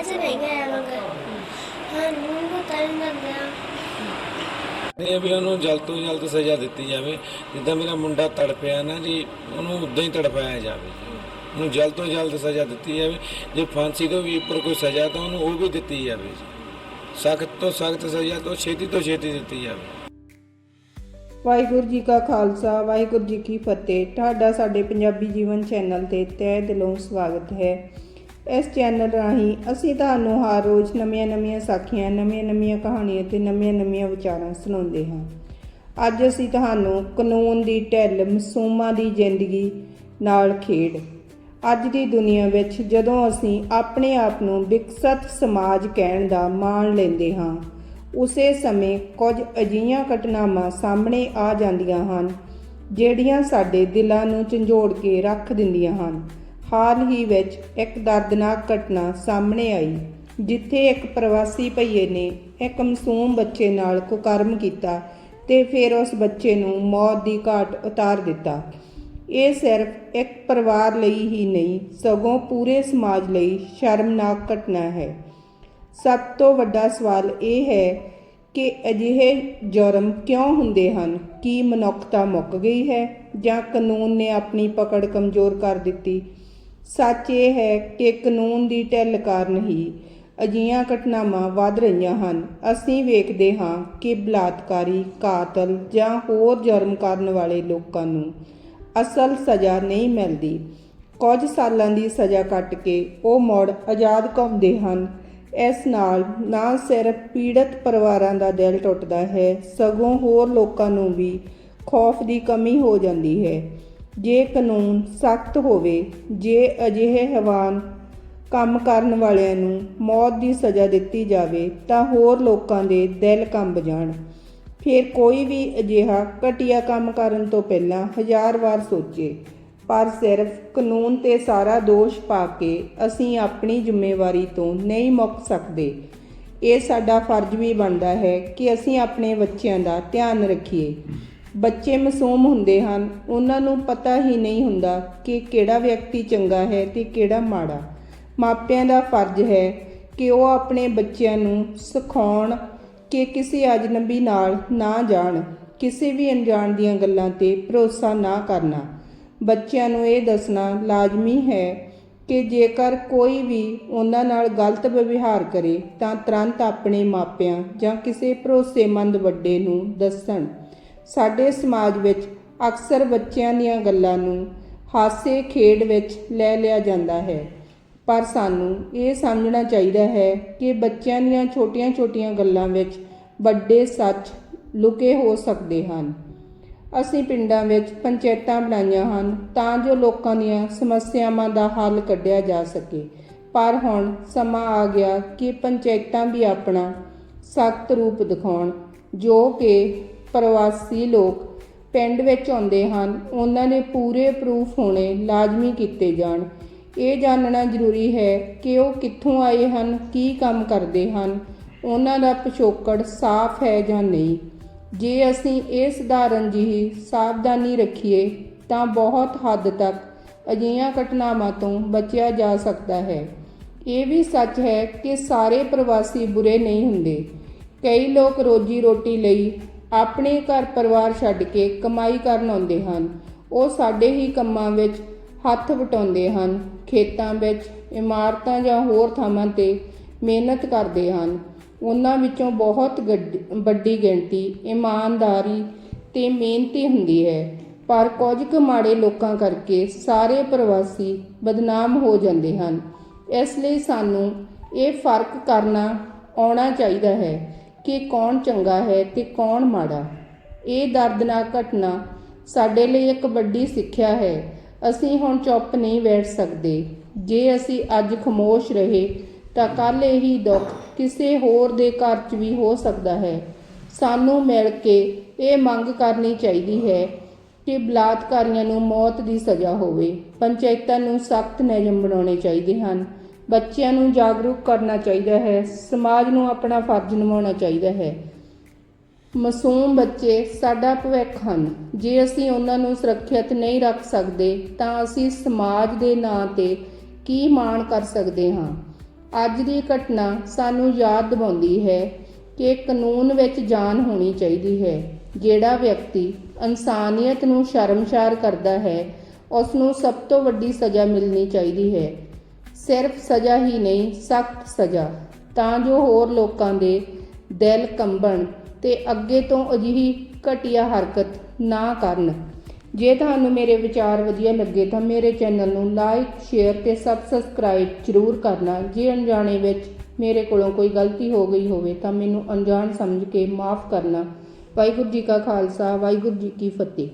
Ese ਵੀ ਉਹਨੂੰ ਜਲਦ ਤੋਂ ਜਲਦ ਸਜ਼ਾ ਦਿੱਤੀ ਜਾਵੇ। ਜਿੱਦਾਂ ਮੇਰਾ ਮੁੰਡਾ ਤੜਪਿਆ ਨਾ ਜੀ ਉਹਨੂੰ ਉਦਾਂ ਹੀ ਤੜਪਾਇਆ ਜਾਵੇ। ਉਹਨੂੰ ਜਲਦ ਤੋਂ ਜਲਦ ਸਜ਼ਾ ਦਿੱਤੀ ਜਾਵੇ। ਜੇ ਫਾਂਸੀ ਤੋਂ ਵੀ ਉੱਪਰ ਕੋਈ ਸਜ਼ਾ ਤਾਂ ਉਹਨੂੰ ਉਹ ਵੀ ਦਿੱਤੀ ਜਾਵੇ ਸਖਤ ਤੋਂ ਸਖਤ ਸਜ਼ਾ ਤੋਂ ਛੇਤੀ ਤੋਂ ਛੇਤੀ ਦਿੱਤੀ ਜਾਵੇ। ਵਾਹਿਗੁਰੂ ਜੀ ਕਾ ਖਾਲਸਾ ਵਾਹਿਗੁਰੂ ਜੀ ਕੀ ਫਤਿਹ। ਤੁਹਾਡਾ ਸਾਡੇ ਪੰਜਾਬੀ ਜੀਵਨ ਚੈਨਲ ਤੇ ਤਹਿ ਦਿਲੋਂ ਸਵਾਗਤ ਹੈ। ਇਸ ਚੈਨਲ ਰਾਹੀਂ ਅਸੀਂ ਤੁਹਾਨੂੰ ਹਰ ਰੋਜ਼ ਨਵੀਆਂ-ਨਵੀਆਂ ਸਾਖੀਆਂ ਨਵੀਆਂ-ਨਵੀਆਂ ਕਹਾਣੀਆਂ ਤੇ ਨਵੀਆਂ-ਨਵੀਆਂ ਵਿਚਾਰਾਂ ਸੁਣਾਉਂਦੇ ਹਾਂ। ਅੱਜ ਅਸੀਂ ਤੁਹਾਨੂੰ ਕਾਨੂੰਨ ਦੀ ਢਿੱਲ, ਮਸੂਮਾਂ ਦੀ ਜ਼ਿੰਦਗੀ ਨਾਲ ਖੇਡ। ਅੱਜ ਦੀ ਦੁਨੀਆ ਵਿੱਚ ਜਦੋਂ ਅਸੀਂ ਆਪਣੇ ਆਪ ਨੂੰ ਵਿਕਸਤ ਸਮਾਜ ਕਹਿਣ ਦਾ ਮਾਣ ਲੈਂਦੇ ਹਾਂ, ਉਸੇ ਸਮੇਂ ਕੁਝ ਅਜਿਹੀਆਂ ਘਟਨਾਵਾਂ ਸਾਹਮਣੇ ਆ ਜਾਂਦੀਆਂ ਹਨ, ਜਿਹੜੀਆਂ ਸਾਡੇ ਦਿਲਾਂ ਨੂੰ ਝੰਜੋੜ ਕੇ ਰੱਖ ਦਿੰਦੀਆਂ ਹਨ। ਹਾਲ ਹੀ ਵਿੱਚ ਇੱਕ ਦਰਦਨਾਕ ਘਟਨਾ ਸਾਹਮਣੇ ਆਈ, ਜਿੱਥੇ ਇੱਕ ਪ੍ਰਵਾਸੀ ਭਈਏ ਨੇ ਇੱਕ ਮਾਸੂਮ ਬੱਚੇ ਨਾਲ ਕੁਕਰਮ ਕੀਤਾ ਤੇ ਫਿਰ ਉਸ ਬੱਚੇ ਨੂੰ ਮੌਤ ਦੀ ਘਾਟ ਉਤਾਰ ਦਿੱਤਾ। ਇਹ ਸਿਰਫ ਇੱਕ ਪਰਿਵਾਰ ਲਈ ਹੀ ਨਹੀਂ, ਸਗੋਂ ਪੂਰੇ ਸਮਾਜ ਲਈ ਸ਼ਰਮਨਾਕ ਘਟਨਾ ਹੈ। ਸਭ ਤੋਂ ਵੱਡਾ ਸਵਾਲ ਇਹ ਹੈ ਕਿ ਅਜਿਹੇ ਜੁਰਮ ਕਿਉਂ ਹੁੰਦੇ ਹਨ? ਕੀ ਮਨੁੱਖਤਾ ਮੁੱਕ ਗਈ ਹੈ ਜਾਂ ਕਾਨੂੰਨ ਨੇ ਆਪਣੀ ਪਕੜ ਕਮਜ਼ੋਰ ਕਰ ਦਿੱਤੀ? ਸੱਚ ਇਹ ਹੈ ਕਿ ਕਾਨੂੰਨ ਦੀ ਢਿੱਲ ਕਾਰਨ ਹੀ ਅਜਿਹੀਆਂ ਘਟਨਾਵਾਂ ਵੱਧ ਰਹੀਆਂ ਹਨ। ਅਸੀਂ ਵੇਖਦੇ ਹਾਂ ਕਿ ਬਲਾਤਕਾਰੀ, ਕਾਤਲ ਜਾਂ ਹੋਰ ਜੁਰਮ ਕਰਨ ਵਾਲੇ ਲੋਕਾਂ ਨੂੰ ਅਸਲ ਸਜ਼ਾ ਨਹੀਂ ਮਿਲਦੀ। ਕੁਝ ਸਾਲਾਂ ਦੀ ਸਜ਼ਾ ਕੱਟ ਕੇ ਉਹ ਮੁੜ ਆਜ਼ਾਦ ਘੁੰਮਦੇ ਹਨ। ਇਸ ਨਾਲ ਨਾ ਸਿਰਫ ਪੀੜਤ ਪਰਿਵਾਰਾਂ ਦਾ ਦਿਲ ਟੁੱਟਦਾ ਹੈ, ਸਗੋਂ ਹੋਰ ਲੋਕਾਂ ਨੂੰ ਵੀ ਖੌਫ ਦੀ ਕਮੀ ਹੋ ਜਾਂਦੀ ਹੈ। ਜੇ ਕਾਨੂੰਨ ਸਖਤ ਹੋਵੇ, ਜੇ ਅਜਿਹੇ ਹੈਵਾਨ ਕੰਮ ਕਰਨ ਵਾਲਿਆਂ ਨੂੰ ਮੌਤ ਦੀ ਸਜ਼ਾ ਦਿੱਤੀ ਜਾਵੇ, ਤਾਂ ਹੋਰ ਲੋਕਾਂ ਦੇ ਦਿਲ ਕੰਬ ਜਾਣ। ਫਿਰ ਕੋਈ ਵੀ ਅਜਿਹਾ ਘਟੀਆ ਕੰਮ ਕਰਨ ਤੋਂ ਪਹਿਲਾਂ ਹਜ਼ਾਰ ਵਾਰ ਸੋਚੇ। ਪਰ ਸਿਰਫ ਕਾਨੂੰਨ ਤੇ ਸਾਰਾ ਦੋਸ਼ ਪਾ ਕੇ ਅਸੀਂ ਆਪਣੀ ਜ਼ਿੰਮੇਵਾਰੀ ਤੋਂ ਨਹੀਂ ਮੁੱਕ ਸਕਦੇ। ਇਹ ਸਾਡਾ ਫਰਜ਼ ਵੀ ਬਣਦਾ ਹੈ ਕਿ ਅਸੀਂ ਆਪਣੇ ਬੱਚਿਆਂ ਦਾ ਧਿਆਨ ਰੱਖੀਏ। ਬੱਚੇ ਮਾਸੂਮ ਹੁੰਦੇ ਹਨ। ਉਹਨਾਂ ਨੂੰ ਪਤਾ ਹੀ ਨਹੀਂ ਹੁੰਦਾ ਕਿ ਕਿਹੜਾ ਵਿਅਕਤੀ ਚੰਗਾ ਹੈ ਤੇ ਕਿਹੜਾ ਮਾੜਾ। ਮਾਪਿਆਂ ਦਾ ਫਰਜ਼ ਹੈ ਕਿ ਉਹ ਆਪਣੇ ਬੱਚਿਆਂ ਨੂੰ ਸਿਖਾਉਣ ਕਿ ਕਿਸੇ ਅਜਨਬੀ ਨਾਲ ਨਾ ਜਾਣ, ਕਿਸੇ ਵੀ ਅਣਜਾਣ ਦੀਆਂ ਗੱਲਾਂ ਤੇ ਭਰੋਸਾ ਨਾ ਕਰਨਾ। ਬੱਚਿਆਂ ਨੂੰ ਇਹ ਦੱਸਣਾ ਲਾਜ਼ਮੀ ਹੈ ਕਿ ਜੇਕਰ ਕੋਈ ਵੀ ਉਹਨਾਂ ਨਾਲ ਗਲਤ ਵਿਵਹਾਰ ਕਰੇ ਤਾਂ ਤੁਰੰਤ ਆਪਣੇ ਮਾਪਿਆਂ ਜਾਂ ਕਿਸੇ ਭਰੋਸੇਮੰਦ ਵੱਡੇ ਨੂੰ ਦੱਸਣ। ਸਾਡੇ ਸਮਾਜ ਵਿੱਚ ਅਕਸਰ ਬੱਚਿਆਂ ਦੀਆਂ ਗੱਲਾਂ ਨੂੰ ਹਾਸੇ ਖੇਡ ਵਿੱਚ ਲੈ ਲਿਆ ਜਾਂਦਾ ਹੈ। ਪਰ ਸਾਨੂੰ ਇਹ ਸਮਝਣਾ ਚਾਹੀਦਾ ਹੈ ਕਿ ਬੱਚਿਆਂ ਦੀਆਂ ਛੋਟੀਆਂ-ਛੋਟੀਆਂ ਗੱਲਾਂ ਵਿੱਚ ਵੱਡੇ ਸੱਚ ਲੁਕੇ ਹੋ ਸਕਦੇ ਹਨ। ਅਸੀਂ ਪਿੰਡਾਂ ਵਿੱਚ ਪੰਚਾਇਤਾਂ ਬਣਾਈਆਂ ਹਨ ਤਾਂ ਜੋ ਲੋਕਾਂ ਦੀਆਂ ਸਮੱਸਿਆਵਾਂ ਦਾ ਹੱਲ ਕੱਢਿਆ ਜਾ ਸਕੇ। ਪਰ ਹੁਣ ਸਮਾਂ ਆ ਗਿਆ ਕਿ ਪੰਚਾਇਤਾਂ ਵੀ ਆਪਣਾ ਸਖਤ ਰੂਪ ਦਿਖਾਉਣ, ਜੋ ਕਿ ਪ੍ਰਵਾਸੀ ਲੋਕ ਪਿੰਡ ਵਿੱਚ ਆਉਂਦੇ ਹਨ। ਉਹਨਾਂ ਦੇ ਪੂਰੇ ਪ੍ਰੂਫ ਹੋਣੇ ਲਾਜ਼ਮੀ ਕੀਤੇ ਜਾਣ। ਇਹ ਜਾਣਨਾ ਜ਼ਰੂਰੀ ਹੈ ਕਿ ਉਹ ਕਿੱਥੋਂ ਆਏ ਹਨ, ਕੀ ਕੰਮ ਕਰਦੇ ਹਨ, ਉਹਨਾਂ ਦਾ ਪਿਛੋਕੜ ਸਾਫ਼ ਹੈ ਜਾਂ ਨਹੀਂ। ਜੇ ਅਸੀਂ ਇਹ ਸਧਾਰਨ ਜਿਹੀ ਸਾਵਧਾਨੀ ਰੱਖੀਏ, ਤਾਂ ਬਹੁਤ ਹੱਦ ਤੱਕ ਅਜਿਹੀਆਂ ਘਟਨਾਵਾਂ ਤੋਂ ਬਚਿਆ ਜਾ ਸਕਦਾ ਹੈ। ਇਹ ਵੀ ਸੱਚ ਹੈ ਕਿ ਸਾਰੇ ਪ੍ਰਵਾਸੀ ਬੁਰੇ ਨਹੀਂ ਹੁੰਦੇ। ਕਈ ਲੋਕ ਰੋਜੀ ਰੋਟੀ ਲਈ ਆਪਣੇ ਘਰ ਪਰਿਵਾਰ ਛੱਡ ਕੇ ਕਮਾਈ ਕਰਨ ਆਉਂਦੇ ਹਨ। ਉਹ ਸਾਡੇ ਹੀ ਕੰਮਾਂ ਵਿੱਚ ਹੱਥ ਵਟਾਉਂਦੇ ਹਨ। ਖੇਤਾਂ ਵਿੱਚ, ਇਮਾਰਤਾਂ ਜਾਂ ਹੋਰ ਥਾਵਾਂ ਤੇ ਮਿਹਨਤ ਕਰਦੇ ਹਨ। ਉਹਨਾਂ ਵਿੱਚੋਂ ਬਹੁਤ ਗੱਡ- ਵੱਡੀ ਗਿਣਤੀ ਇਮਾਨਦਾਰੀ ਤੇ ਮਿਹਨਤੀ ਹੁੰਦੀ ਹੈ। ਪਰ ਕੁਝ ਕੁ ਮਾੜੇ ਲੋਕਾਂ ਕਰਕੇ ਸਾਰੇ ਪ੍ਰਵਾਸੀ ਬਦਨਾਮ ਹੋ ਜਾਂਦੇ ਹਨ। ਇਸ ਲਈ ਸਾਨੂੰ ਇਹ ਫ਼ਰਕ ਕਰਨਾ ਆਉਣਾ ਚਾਹੀਦਾ ਹੈ। ਕਿ ਕੌਣ ਚੰਗਾ ਹੈ ਤੇ ਕੌਣ ਮਾੜਾ। ਇਹ ਦਰਦਨਾਕ ਘਟਨਾ ਸਾਡੇ ਲਈ ਇੱਕ ਵੱਡੀ ਸਿੱਖਿਆ ਹੈ। ਅਸੀਂ ਹੁਣ ਚੁੱਪ ਨਹੀਂ ਬੈਠ ਸਕਦੇ। ਜੇ ਅਸੀਂ ਅੱਜ ਖਮੋਸ਼ ਰਹੇ, ਤਾਂ ਕੱਲ ਇਹੀ ਦੁੱਖ ਕਿਸੇ ਹੋਰ ਦੇ ਘਰ 'ਚ ਵੀ ਹੋ ਸਕਦਾ ਹੈ। ਸਾਨੂੰ ਮਿਲ ਕੇ ਇਹ ਮੰਗ ਕਰਨੀ ਚਾਹੀਦੀ ਹੈ ਕਿ ਬਲਾਤਕਾਰੀਆਂ ਨੂੰ ਮੌਤ ਦੀ ਸਜ਼ਾ ਹੋਵੇ। ਪੰਚਾਇਤਾਂ ਨੂੰ ਸਖਤ ਨਿਯਮ ਬਣਾਉਣੇ ਚਾਹੀਦੇ ਹਨ। ਬੱਚਿਆਂ ਨੂੰ ਜਾਗਰੂਕ ਕਰਨਾ ਚਾਹੀਦਾ ਹੈ, ਸਮਾਜ ਨੂੰ ਆਪਣਾ ਫਰਜ਼ ਨਿਭਾਉਣਾ ਚਾਹੀਦਾ ਹੈ। ਮਾਸੂਮ ਬੱਚੇ ਸਾਡਾ ਭਵਿੱਖ ਹਨ। ਜੇ ਅਸੀਂ ਉਹਨਾਂ ਨੂੰ ਸੁਰੱਖਿਅਤ ਨਹੀਂ ਰੱਖ ਸਕਦੇ, ਤਾਂ ਅਸੀਂ ਸਮਾਜ ਦੇ ਨਾਂ ਤੇ ਕੀ ਮਾਣ ਕਰ ਸਕਦੇ ਹਾਂ? ਅੱਜ ਦੀ ਘਟਨਾ ਸਾਨੂੰ ਯਾਦ ਦਿਵਾਉਂਦੀ ਹੈ ਕਿ ਕਾਨੂੰਨ ਵਿੱਚ ਜਾਨ ਹੋਣੀ ਚਾਹੀਦੀ ਹੈ। ਜਿਹੜਾ ਵਿਅਕਤੀ ਇਨਸਾਨੀਅਤ ਨੂੰ ਸ਼ਰਮਸ਼ਾਰ ਕਰਦਾ ਹੈ ਉਸ ਨੂੰ ਸਭ ਤੋਂ ਵੱਡੀ ਸਜ਼ਾ ਮਿਲਣੀ ਚਾਹੀਦੀ ਹੈ। ਸਿਰਫ ਸਜ਼ਾ ਹੀ ਨਹੀਂ, ਸਖਤ ਸਜ਼ਾ। ਤਾਂ ਜੋ ਹੋਰ ਲੋਕਾਂ ਦੇ ਦਿਲ ਕੰਬਣ ਤੇ ਅੱਗੇ ਤੋਂ ਅਜਿਹੀ ਘਟੀਆ ਹਰਕਤ ਨਾ ਕਰਨ। ਜੇ ਤੁਹਾਨੂੰ ਮੇਰੇ ਵਿਚਾਰ ਵਧੀਆ ਲੱਗੇ ਤਾਂ ਮੇਰੇ ਚੈਨਲ ਨੂੰ ਲਾਈਕ, ਸ਼ੇਅਰ ਤੇ ਸਬਸਕ੍ਰਾਈਬ ਜ਼ਰੂਰ ਕਰਨਾ। ਜੇ ਅਣਜਾਣੇ ਵਿੱਚ ਮੇਰੇ ਕੋਲੋਂ ਕੋਈ ਗਲਤੀ ਹੋ ਗਈ ਹੋਵੇ ਤਾਂ ਮੈਨੂੰ ਅਣਜਾਣ ਸਮਝ ਕੇ ਮਾਫ ਕਰਨਾ। ਵਾਹਿਗੁਰੂ ਜੀ ਕਾ ਖਾਲਸਾ, ਵਾਹਿਗੁਰੂ ਜੀ ਕੀ ਫਤਿਹ।